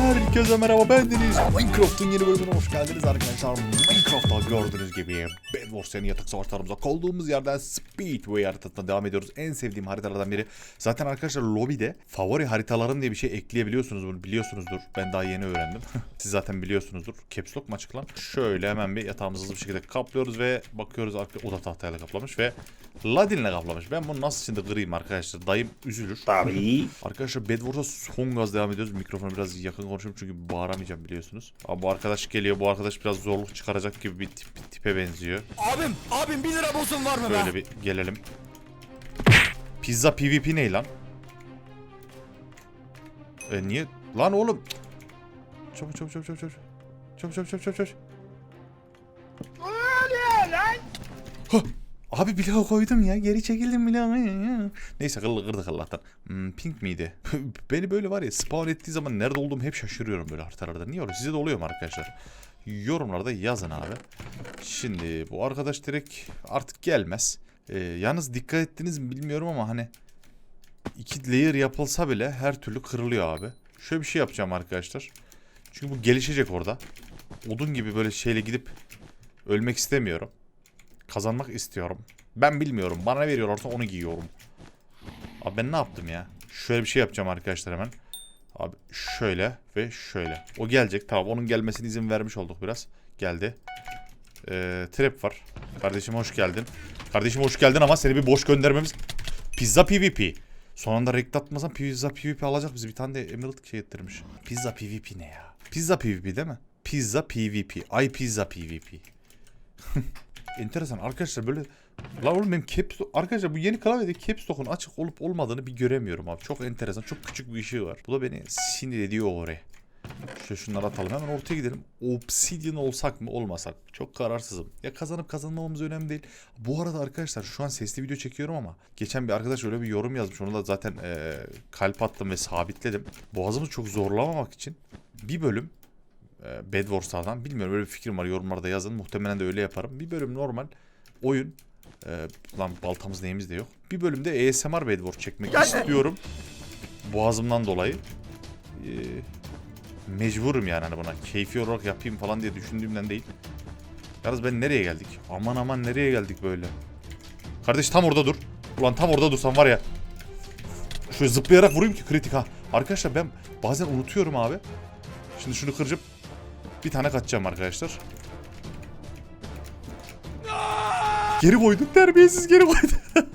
Herkese merhaba ben Deniz. Minecraft'ın yeni bölümüne hoş geldiniz arkadaşlar. Minecraft'ta gördüğünüz gibi Bed Wars yani yatak savaşlarımıza kaldığımız yerden Speedway haritasına devam ediyoruz. En sevdiğim haritalardan biri. Zaten arkadaşlar lobide favori haritalarım diye bir şey ekleyebiliyorsunuz bunu biliyorsunuzdur. Ben daha yeni öğrendim. Siz zaten biliyorsunuzdur. Caps Lock mu açık lan? Şöyle hemen bir yatağımızı hızlı bir şekilde kaplıyoruz ve bakıyoruz arka o da tahtayla kaplamış ve Ladin'le kaplamış. Ben bunu nasıl şimdi kırayım arkadaşlar? Dayım üzülür. Tabii. Arkadaşlar Bed Wars'a son gaz devam ediyoruz. Mikrofonu biraz yakın konuşuyorum çünkü bağıramayacağım biliyorsunuz. Abi bu arkadaş geliyor. Bu arkadaş biraz zorluk çıkaracak gibi bir tip- tipe benziyor. Abim, abim 1 lira bozun var mı be? Böyle bir gelelim. Pizza PvP ne lan? E niye? Lan oğlum. Çabuk çabuk çabuk çabuk çabuk. Çabuk çabuk çabuk çabuk çabuk. Hah! Abi bloğu koydum ya. Geri çekildim bloğu. Neyse kıllı kırdık Allah'tan. Hmm, pink miydi? Beni böyle var ya spawn ettiği zaman nerede olduğumu hep şaşırıyorum böyle haritalarda. Niye oluyor? Size de oluyor mu arkadaşlar? Yorumlarda yazın abi. Şimdi bu arkadaş direkt artık gelmez. Ee, yalnız dikkat ettiniz mi bilmiyorum ama hani iki layer yapılsa bile her türlü kırılıyor abi. Şöyle bir şey yapacağım arkadaşlar. Çünkü bu gelişecek orada. Odun gibi böyle şeyle gidip ölmek istemiyorum. Kazanmak istiyorum. Ben bilmiyorum. Bana veriyorlarsa onu giyiyorum. Abi ben ne yaptım ya? Şöyle bir şey yapacağım arkadaşlar hemen. Abi şöyle ve şöyle. O gelecek. Tamam onun gelmesine izin vermiş olduk biraz. Geldi. Ee, trap var. Kardeşim hoş geldin. Kardeşim hoş geldin ama seni bir boş göndermemiz... Pizza PvP. Son anda rekt atmasan pizza PvP alacak bizi. Bir tane de Emerald şey ettirmiş. Pizza PvP ne ya? Pizza PvP değil mi? Pizza PvP. Ay pizza PvP. Enteresan arkadaşlar böyle La oğlum benim caps arkadaşlar bu yeni klavyede caps lock'un açık olup olmadığını bir göremiyorum abi. Çok enteresan. Çok küçük bir ışığı var. Bu da beni sinir ediyor oraya. Şöyle şunları atalım. Hemen ortaya gidelim. Obsidian olsak mı olmasak? Çok kararsızım. Ya kazanıp kazanmamamız önemli değil. Bu arada arkadaşlar şu an sesli video çekiyorum ama geçen bir arkadaş öyle bir yorum yazmış. Onu da zaten eee, kalp attım ve sabitledim. Boğazımı çok zorlamamak için bir bölüm e, Bed Wars'tan bilmiyorum öyle bir fikrim var yorumlarda yazın muhtemelen de öyle yaparım. Bir bölüm normal oyun e, lan baltamız neyimiz de yok. Bir bölümde ASMR Bed Wars çekmek istiyorum. Boğazımdan dolayı. E, mecburum yani hani buna. Keyfi olarak yapayım falan diye düşündüğümden değil. Yalnız ben nereye geldik? Aman aman nereye geldik böyle? Kardeş tam orada dur. Ulan tam orada dursan var ya. Şöyle zıplayarak vurayım ki kritik ha. Arkadaşlar ben bazen unutuyorum abi. Şimdi şunu kıracağım. Bir tane kaçacağım arkadaşlar. Geri koydum terbiyesiz geri koydum.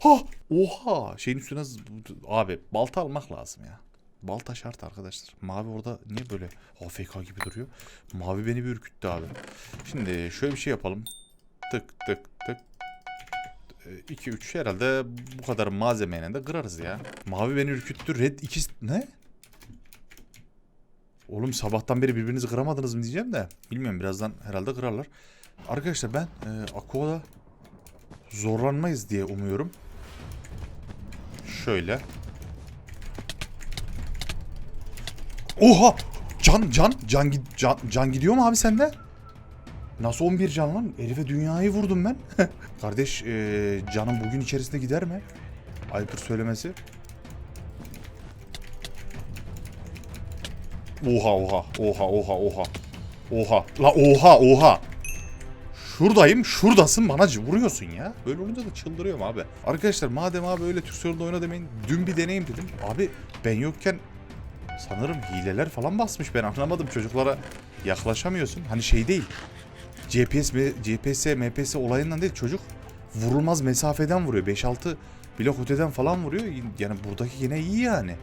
ha, oha şeyin üstüne abi balta almak lazım ya. Balta şart arkadaşlar. Mavi orada niye böyle AFK gibi duruyor? Mavi beni bir ürküttü abi. Şimdi şöyle bir şey yapalım. Tık tık tık. 2 3 herhalde bu kadar malzemeyle de kırarız ya. Mavi beni ürküttü. Red 2 ne? Oğlum sabahtan beri birbirinizi kıramadınız mı diyeceğim de. Bilmiyorum birazdan herhalde kırarlar. Arkadaşlar ben e, Aqua'da zorlanmayız diye umuyorum. Şöyle. Oha! Can can can can, can gidiyor mu abi sende? Nasıl 11 can lan? Herife dünyayı vurdum ben. Kardeş e, canım bugün içerisinde gider mi? Ayıptır söylemesi. Oha oha oha oha oha. Oha. La oha oha. Şuradayım şuradasın bana vuruyorsun ya. Böyle olunca da çıldırıyorum abi. Arkadaşlar madem abi öyle Türk sorununda oyna demeyin. Dün bir deneyim dedim. Abi ben yokken sanırım hileler falan basmış ben anlamadım çocuklara yaklaşamıyorsun. Hani şey değil. GPS, GPS, MPS olayından değil çocuk vurulmaz mesafeden vuruyor. 5-6 blok öteden falan vuruyor. Yani buradaki yine iyi yani.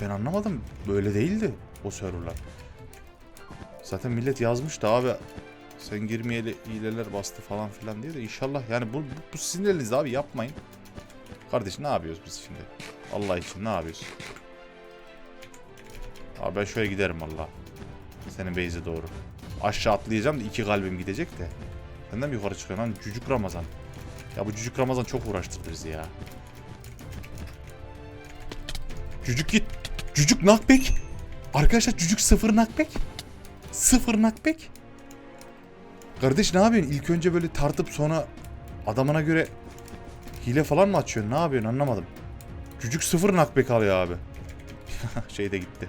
Ben anlamadım. Böyle değildi o serverlar. Zaten millet yazmış da abi sen girmeyeli hileler bastı falan filan diye de inşallah yani bu, bu, bu sizin elinizde abi yapmayın. Kardeş ne yapıyoruz biz şimdi? Allah için ne yapıyoruz? Abi ben şöyle giderim valla. Senin base'e doğru. Aşağı atlayacağım da iki kalbim gidecek de. Senden yukarı çıkıyor lan? Cücük Ramazan. Ya bu Cücük Ramazan çok uğraştırdı bizi ya. Cücük git. Cücük knockback. Arkadaşlar cücük sıfır knockback. Sıfır knockback. Kardeş ne yapıyorsun? İlk önce böyle tartıp sonra adamına göre hile falan mı açıyorsun? Ne yapıyorsun? Anlamadım. Cücük sıfır knockback alıyor abi. şey de gitti.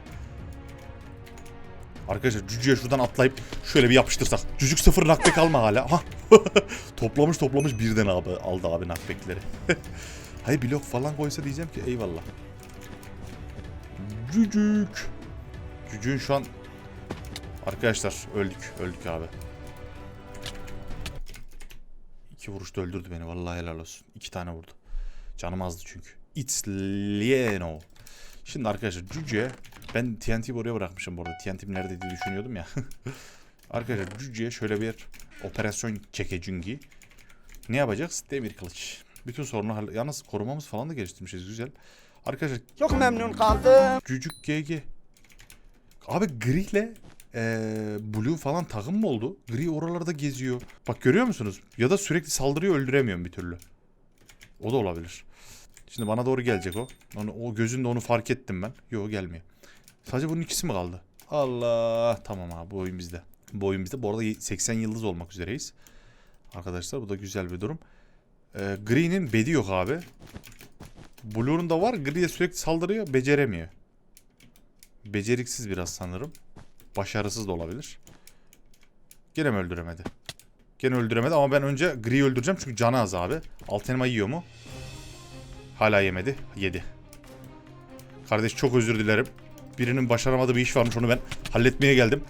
Arkadaşlar cücüye şuradan atlayıp şöyle bir yapıştırsak. Cücük sıfır nakbek alma hala. Toplamış toplamış birden abi aldı abi nakbekleri. Hayır blok falan koysa diyeceğim ki eyvallah. Cücük. Cücüğün şu an... Arkadaşlar öldük. Öldük abi. İki vuruşta öldürdü beni. Vallahi helal olsun. İki tane vurdu. Canım azdı çünkü. It's Lieno. Şimdi arkadaşlar cücüye ben TNT'yi oraya bırakmışım bu arada. TNT'm nerede diye düşünüyordum ya. arkadaşlar cücüye şöyle bir operasyon çekecüngi. Ne yapacağız? Demir kılıç. Bütün sorunu Yalnız korumamız falan da geliştirmişiz. Güzel. Arkadaşlar Çok memnun kaldım. Cücük GG. Abi Gri ile eee Blue falan takım mı oldu? Gri oralarda geziyor. Bak görüyor musunuz? Ya da sürekli saldırıyor öldüremiyorum bir türlü. O da olabilir. Şimdi bana doğru gelecek o. Onu, o gözünde onu fark ettim ben. Yok gelmiyor. Sadece bunun ikisi mi kaldı? Allah. Tamam abi bu oyun bizde. Bu oyun bizde. Bu arada 80 yıldız olmak üzereyiz. Arkadaşlar bu da güzel bir durum. Ee, Gri'nin bedi yok abi. Blue'un da var. Gri'ye sürekli saldırıyor. Beceremiyor. Beceriksiz biraz sanırım. Başarısız da olabilir. Gene mi öldüremedi? Gene öldüremedi ama ben önce Gri'yi öldüreceğim çünkü canı az abi. Alt elma yiyor mu? Hala yemedi. Yedi. Kardeş çok özür dilerim. Birinin başaramadığı bir iş varmış onu ben halletmeye geldim.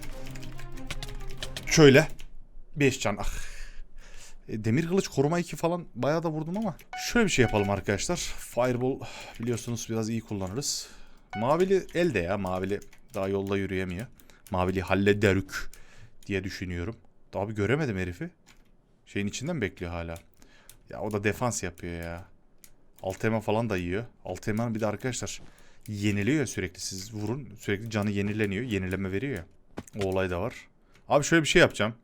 Şöyle. 5 can. Ah. E, Demir kılıç koruma 2 falan bayağı da vurdum ama. Şöyle bir şey yapalım arkadaşlar. Fireball biliyorsunuz biraz iyi kullanırız. Mavili elde ya. Mavili daha yolda yürüyemiyor. Mavili hallederük diye düşünüyorum. Abi göremedim herifi. Şeyin içinden mi bekliyor hala? Ya o da defans yapıyor ya. Altema falan da yiyor. Alteman bir de arkadaşlar yeniliyor sürekli. Siz vurun sürekli canı yenileniyor. Yenileme veriyor ya. O olay da var. Abi şöyle bir şey yapacağım.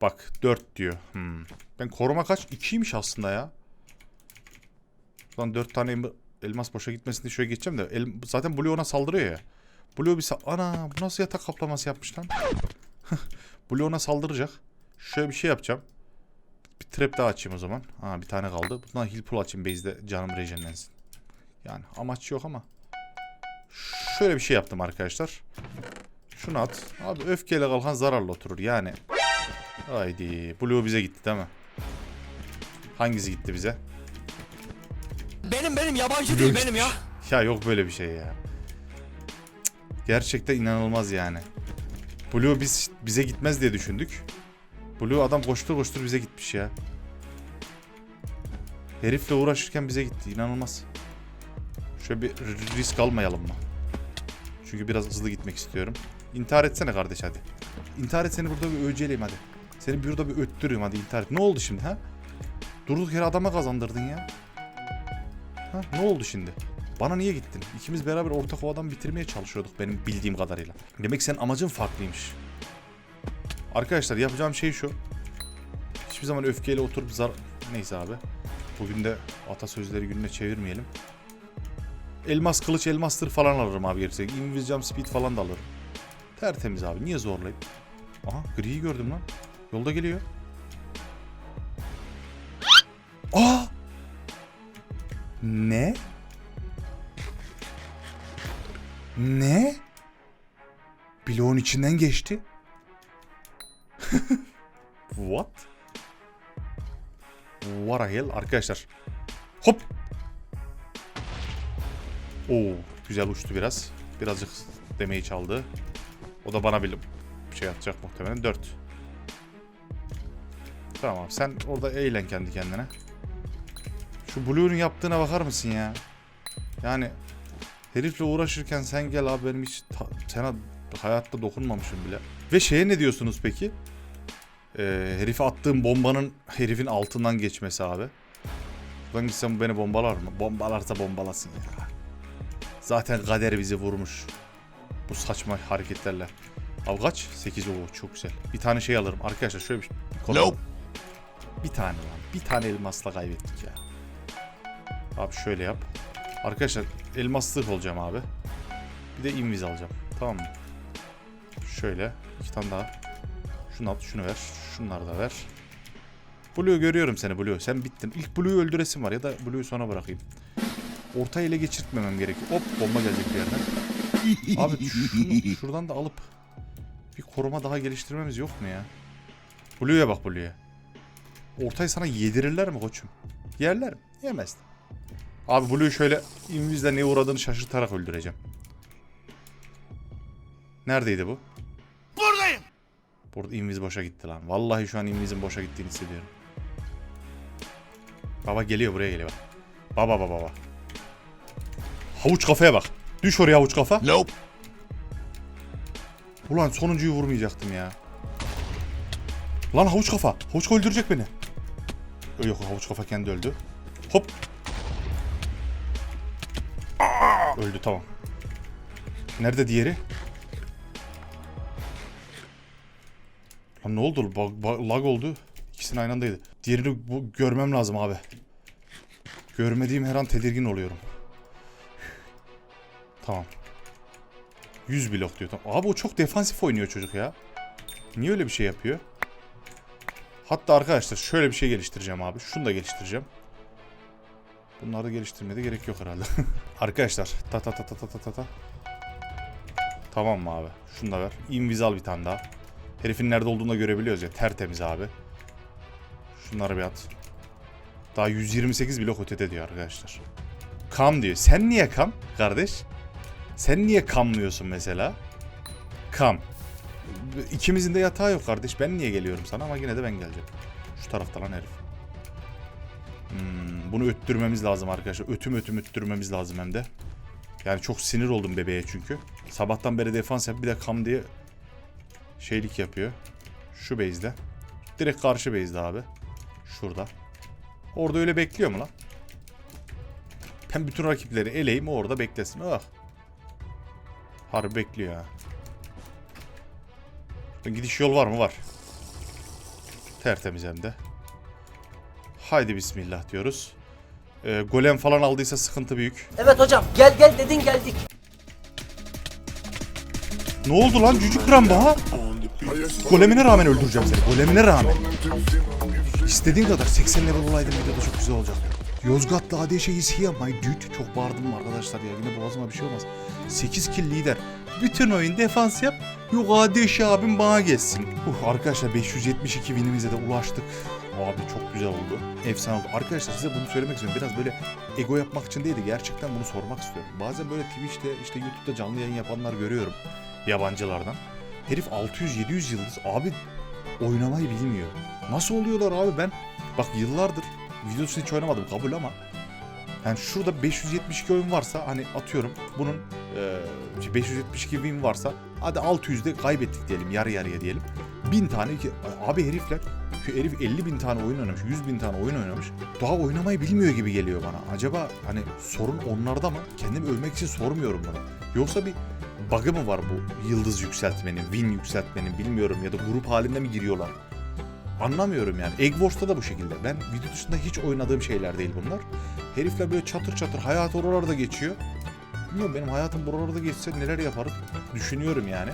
Bak 4 diyor. Hmm. Ben koruma kaç? 2'ymiş aslında ya. Lan 4 tane elma- elmas boşa gitmesin diye şöyle geçeceğim de. El, zaten Blue ona saldırıyor ya. Blue bir sa- Ana bu nasıl yatak kaplaması yapmış lan? Blue ona saldıracak. Şöyle bir şey yapacağım. Bir trap daha açayım o zaman. Ha bir tane kaldı. Bundan heal pool açayım base'de canım rejenlensin. Yani amaç yok ama. Şöyle bir şey yaptım arkadaşlar. Şunu at. Abi öfkeyle kalkan zararla oturur yani. Haydi. Blue bize gitti değil mi? Hangisi gitti bize? Benim benim yabancı değil benim ya. Ya yok böyle bir şey ya. Gerçekten inanılmaz yani. Blue biz bize gitmez diye düşündük. Blue adam koştur koştur bize gitmiş ya. Herifle uğraşırken bize gitti. İnanılmaz. Şöyle bir risk almayalım mı? Çünkü biraz hızlı gitmek istiyorum. İntihar etsene kardeş hadi. İntihar et seni burada bir öceleyim hadi. Seni burada bir öttürüyorum hadi intihar et. Ne oldu şimdi ha? Durduk yere adama kazandırdın ya. Ha, ne oldu şimdi? Bana niye gittin? İkimiz beraber ortak o adamı bitirmeye çalışıyorduk benim bildiğim kadarıyla. Demek senin amacın farklıymış. Arkadaşlar yapacağım şey şu. Hiçbir zaman öfkeyle oturup zar... Neyse abi. Bugün de atasözleri gününe çevirmeyelim. Elmas kılıç, elmastır falan alırım abi gerekirse. Invisjam speed falan da alırım. Tertemiz abi. Niye zorlayayım? Aha griyi gördüm lan. Yolda geliyor. Aa! Ne? Ne? Bloğun içinden geçti. What? What a hell? Arkadaşlar. Hop. Oo, güzel uçtu biraz. Birazcık demeyi çaldı. O da bana bir şey atacak muhtemelen. 4. Tamam sen orada eğlen kendi kendine. Şu Blue'nun yaptığına bakar mısın ya? Yani herifle uğraşırken sen gel abi benim hiç sana hayatta dokunmamışım bile. Ve şeye ne diyorsunuz peki? Ee, herife attığım bombanın herifin altından geçmesi abi. Buradan gitsem bu beni bombalar mı? Bombalarsa bombalasın ya. Zaten kader bizi vurmuş. Bu saçma hareketlerle. Abi kaç? 8 o çok güzel. Bir tane şey alırım. Arkadaşlar şöyle bir konu. Nope. Bir tane lan. Bir tane elmasla kaybettik ya. Abi şöyle yap. Arkadaşlar elmas zırh olacağım abi. Bir de inviz alacağım. Tamam mı? Şöyle. iki tane daha. Şunu at, şunu ver. Şunları da ver. Blue görüyorum seni Blue. Sen bittin. İlk Blue'yu öldüresim var ya da Blue'yu sonra bırakayım. Orta ele geçirtmemem gerekiyor. Hop bomba gelecek bir yerden. Abi şunu şuradan da alıp Bir koruma daha geliştirmemiz yok mu ya? Blue'ya bak Blue'ya. Ortayı sana yedirirler mi koçum? Yerler mi? Yemez. Abi Blue'yu şöyle invizle ne uğradığını şaşırtarak öldüreceğim. Neredeydi bu? Buradayım. Burada inviz boşa gitti lan. Vallahi şu an invizin boşa gittiğini hissediyorum. Baba geliyor buraya geliyor. Baba baba baba. Havuç kafaya bak. Düş oraya havuç kafa. Nope. Ulan sonuncuyu vurmayacaktım ya. Lan havuç kafa. Havuç öldürecek beni. Yok havuç kafa kendi öldü. Hop. Öldü tamam. Nerede diğeri? Lan ne oldu? Bug, bug- lag oldu. İkisinin aynı andaydı. Diğerini bu, görmem lazım abi. Görmediğim her an tedirgin oluyorum. Tamam. 100 blok diyor. Tamam. Abi o çok defansif oynuyor çocuk ya. Niye öyle bir şey yapıyor? Hatta arkadaşlar şöyle bir şey geliştireceğim abi. Şunu da geliştireceğim. Bunları da geliştirmeye de gerek yok herhalde. arkadaşlar ta ta ta ta ta ta ta. Tamam mı abi? Şunu da ver. Invizal bir tane daha. Herifin nerede olduğunu da görebiliyoruz ya. Tertemiz abi. Şunları bir at. Daha 128 blok ötede diyor arkadaşlar. Kam diyor. Sen niye kam kardeş? Sen niye kamlıyorsun mesela? Kam. İkimizin de yatağı yok kardeş. Ben niye geliyorum sana ama yine de ben geleceğim. Şu tarafta lan herif. Hmm, bunu öttürmemiz lazım arkadaşlar. Ötüm ötüm öttürmemiz lazım hem de. Yani çok sinir oldum bebeğe çünkü. Sabahtan beri defans yap bir de kam diye şeylik yapıyor. Şu base'de. Direkt karşı base'de abi. Şurada. Orada öyle bekliyor mu lan? Ben bütün rakipleri eleyim orada beklesin. Ah. Harbi bekliyor ha. Gidiş yol var mı? Var. Tertemiz hem de. Haydi bismillah diyoruz. Ee, golem falan aldıysa sıkıntı büyük. Evet hocam gel gel dedin geldik. Ne oldu lan cücük ramba ha? Golemine rağmen öldüreceğim seni. Golemine rağmen. İstediğin kadar 80 level olaydın videoda çok güzel olacak. Yozgatlı ADŞ is here my dude. Çok bağırdım arkadaşlar ya. Yine boğazıma bir şey olmaz. 8 kill lider. Bütün oyun defans yap. Yok ADŞ abim bana gelsin. Uh, arkadaşlar 572 winimize de ulaştık. Abi çok güzel oldu. Efsane oldu. Arkadaşlar size bunu söylemek istiyorum. Biraz böyle ego yapmak için değil de gerçekten bunu sormak istiyorum. Bazen böyle Twitch'te işte YouTube'da canlı yayın yapanlar görüyorum. Yabancılardan. Herif 600-700 yıldız. Abi oynamayı bilmiyor. Nasıl oluyorlar abi ben bak yıllardır videosunu hiç oynamadım kabul ama yani şurada 572 oyun varsa hani atıyorum bunun e, 572 win varsa hadi 600'de kaybettik diyelim yarı yarıya diyelim. 1000 tane ki abi herifler herif 50 bin tane oyun oynamış 100 bin tane oyun oynamış daha oynamayı bilmiyor gibi geliyor bana. Acaba hani sorun onlarda mı? Kendimi övmek için sormuyorum bunu. Yoksa bir bug'ı mı var bu yıldız yükseltmenin, win yükseltmenin bilmiyorum ya da grup halinde mi giriyorlar? Anlamıyorum yani. Egg Wars'ta da bu şekilde. Ben video dışında hiç oynadığım şeyler değil bunlar. Herifler böyle çatır çatır hayat oralarda geçiyor. Bilmiyorum benim hayatım buralarda geçse neler yaparım düşünüyorum yani.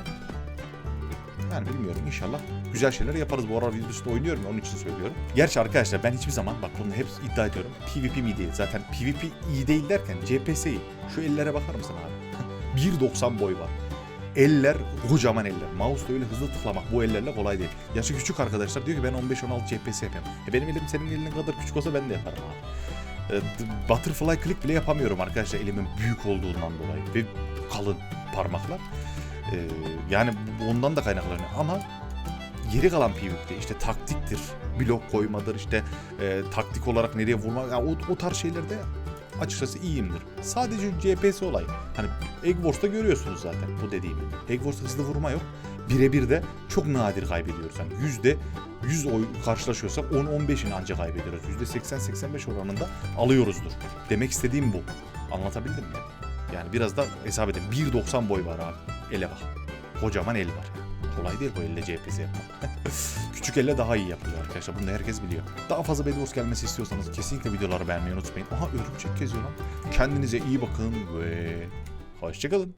Yani bilmiyorum inşallah güzel şeyler yaparız. Bu aralar video dışında oynuyorum onun için söylüyorum. Gerçi arkadaşlar ben hiçbir zaman bak bunu hep iddia ediyorum. PvP mi değil zaten PvP iyi değil derken CPS iyi. Şu ellere bakar mısın abi? 1.90 boy var. Eller kocaman eller. Mouse öyle hızlı tıklamak bu ellerle kolay değil. Yaşı küçük arkadaşlar diyor ki ben 15-16 CPS yapıyorum. E benim elim senin elinin kadar küçük olsa ben de yaparım abi. E, butterfly click bile yapamıyorum arkadaşlar elimin büyük olduğundan dolayı. Ve kalın parmaklar. E, yani ondan da kaynaklanıyor ama geri kalan PvP'de işte taktiktir, blok koymadır, işte e, taktik olarak nereye vurmak, yani o, o tarz şeylerde açıkçası iyiyimdir. Sadece GPS olay. Hani Egg görüyorsunuz zaten bu dediğimi. Egg hızlı vurma yok. Birebir de çok nadir kaybediyoruz. Yani yüzde 100 oy karşılaşıyorsak 10-15'ini ancak kaybediyoruz. Yüzde 80-85 oranında alıyoruzdur. Demek istediğim bu. Anlatabildim mi? Yani biraz da hesap edin. 1.90 boy var abi. Ele bak. Kocaman el var. Kolay değil bu elle GPS yapmak. Küçük elle daha iyi yapılıyor arkadaşlar. Bunu herkes biliyor. Daha fazla Bed Wars gelmesi istiyorsanız kesinlikle videoları beğenmeyi unutmayın. Aha örümcek geziyor lan. Kendinize iyi bakın ve hoşçakalın.